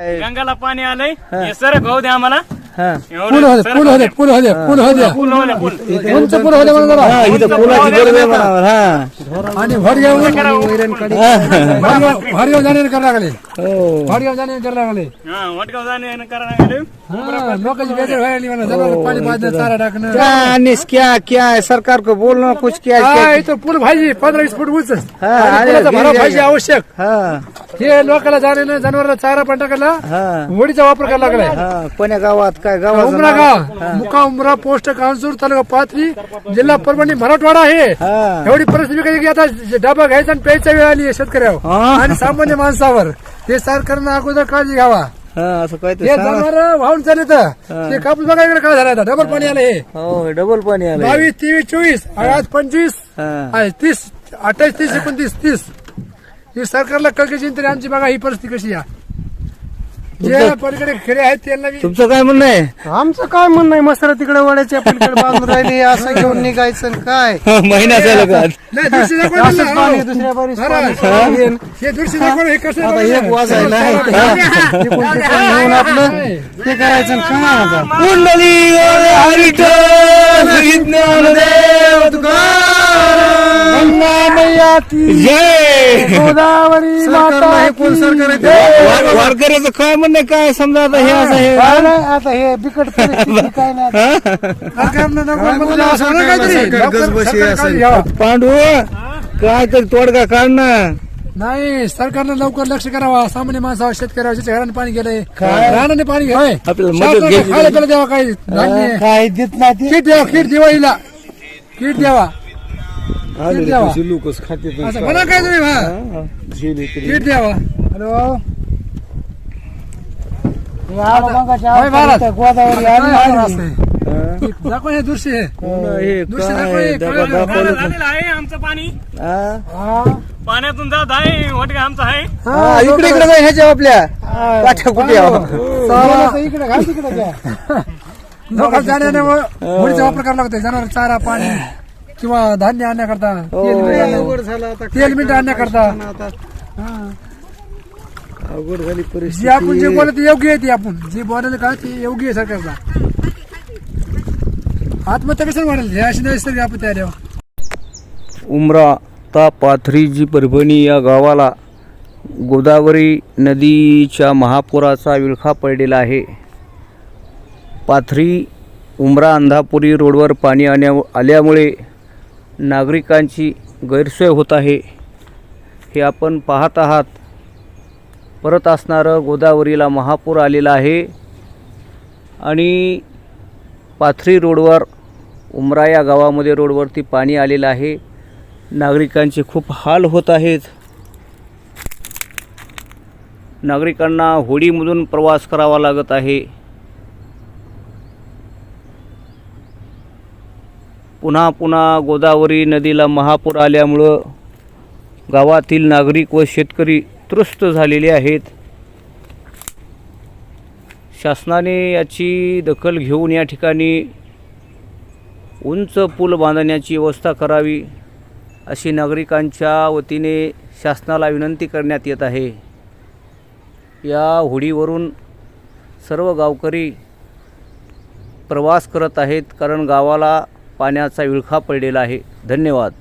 गंगाला पाणी आलंय. हे. सर भाऊ द्या आम्हाला. हा. पूल होते पूल होते. पूल होते पूल होते. पूल होत्या, पूल. होते म्हणून जरा. हा, इथं पुलाची गरज आहे म्हणावं, हा. आणि करायला लागले. हो. भरगाव जाणे करायला लागले. हा, वटगाव जाणे आणि करा लागले. हा, लोकांची बेजार व्हायला लागली म्हणा. जनावरं पाणी पाजणं चारा टाकणं. क्या क्या क्या है सरकार को बोलना कुछ क्या हा पूल पाहिजे पंधरा वीस फूट उंच. हा, पाहिजे आहे. आवश्यक. हा. हे लोकांना जाणे जनावरांना चारा पण टाकायला हा. होडीचा वापर करायला लागलाय. हा कोण्या गावात काय गावात उमरा गाव मुका उमरा पोस्ट कांसूर तालुका पाथरी जिल्हा परभणी मराठवाडा आहे. हा. एवढी परिस्थिती की आता डबा घ्यायचा आणि प्यायचा वेळ आली शेतकऱ्यावर. आणि सामान्य माणसावर. हे सरकारनं अगोदर काळजी घ्यावा. असं काय हे जनावर वाहून चालले तर ते कापूस बघा इकडे काय झाला आता. डबल पाणी आलं हे. हो डबल पाणी आलं बावीस तेवीस चोवीस आणि आज पंचवीस. हा. तीस अठ्ठावीस तीस एकोणतीस तीस. ही सरकारला कळकची तरी आमची बघा ही परिस्थिती कशी आहे. जे पलीकडे खेडे आहेत त्यांना बी- तुमचं काय म्हणणं आहे? आमचं काय म्हणणं आहे? मस्त तिकडे वड्याच्या पलीकडे बांधून राहिले असं घेऊन निघायचं आणि काय? महिना झाला का? नाही दृष्टी दाखवा असंच त्यांना, पाणी हो. दुसऱ्या बारीस हा, पाणी हा. सोडून येईन. हे दृष्टी दाखवा हे कसं आता एक वाजायला आहे. इकडून तिकडून घेऊन आपलं ते करायचं आणि काय आता. कुंडली हरिठल ज्ञानदेव तुकाराम. जय! गोदावरी कोण सरकार आहे ते? वार- वारकऱ्याचं काय म्हणणं आहे? काय समजा आता हे असं हे काय नाही, आता हे बिकट परिस्थिती काय नाही. सरकारनं नको काय म्हणलं बोलावं असं सरकारला? काहीतरी. सरकार लवकर गजबजी सरकार असेल. काळजी घ्यावा. पांडू काय तरी तोडगा काढ ना नाही सरकारनं लवकर लक्ष करावा. सामान्य माणसावर शेतकऱ्यावर घराने पाणी गेलंय. रानाने पाणी घ्यावं आपल्याला मदत शासनाने घ्यायची खायला प्यायला द्यावा काही धान्य. काय देत नाही ते. किट द्यावा किट दिवाळीला. किट द्यावा. द्यावा. लोकच खाते असं म्हणा काय तुम्ही किट द्यावा. हॅलो होय, महाराज. गोदावरी काय आली हाल आली. असते? दाखवा हे दृश्य दुसरं काय कोणी- डबा कोणी- गाणं दाखवलं झालेलं आहे आमचं पाणी. हा? पाण्यातून जात आहे वटगा आमचा आहे. हा, इकडे इकडे जाय ह्याच्या आपल्या. पाठ्या कुठे चारा- तर इकडे घाल तिकडे जाण्याने वापर करावा लागतो जनावर चारा पाणी. किंवा धान्य आणण्याकरता तेल मीठ आणण्या- अवघड झालं आता तेल मीठ आणण्याकरता. आता. अवघड झाली जे आपण जे बोलत ते योग्य आहे ते आपण. जे बोलायला का ते योग्य आहे सरकारला. आत्महत्या कशाला वाढेल? हे अशी नाही सगळी आपण तयार आहे. उमरा ता पाथरी जी परभणी या गावाला गोदावरी नदीच्या महापुराचा विळखा पडलेला आहे. पाथरी उमरा अंधापुरी रोडवर पाणी आण्या आल्यामुळे नागरिकांची गैरसोय होत आहे. हे आपण पाहत आहात. परत असणारं गोदावरीला महापूर आलेला आहे. आणि पाथरी रोडवर उमरा या गावामध्ये रोडवरती पाणी आलेलं आहे. नागरिकांचे खूप हाल होत आहेत. नागरिकांना होडीमधून प्रवास करावा लागत आहे. पुन्हा पुन्हा गोदावरी नदीला महापूर आल्यामुळं गावातील नागरिक व शेतकरी त्रस्त झालेले आहेत. शासनाने याची दखल घेऊन या ठिकाणी उंच पूल बांधण्याची व्यवस्था करावी अशी नागरिकांच्या वतीने शासनाला विनंती करण्यात येत आहे. या होडीवरून सर्व गावकरी प्रवास करत आहेत कारण गावाला पाण्याचा विळखा पडलेला आहे. धन्यवाद.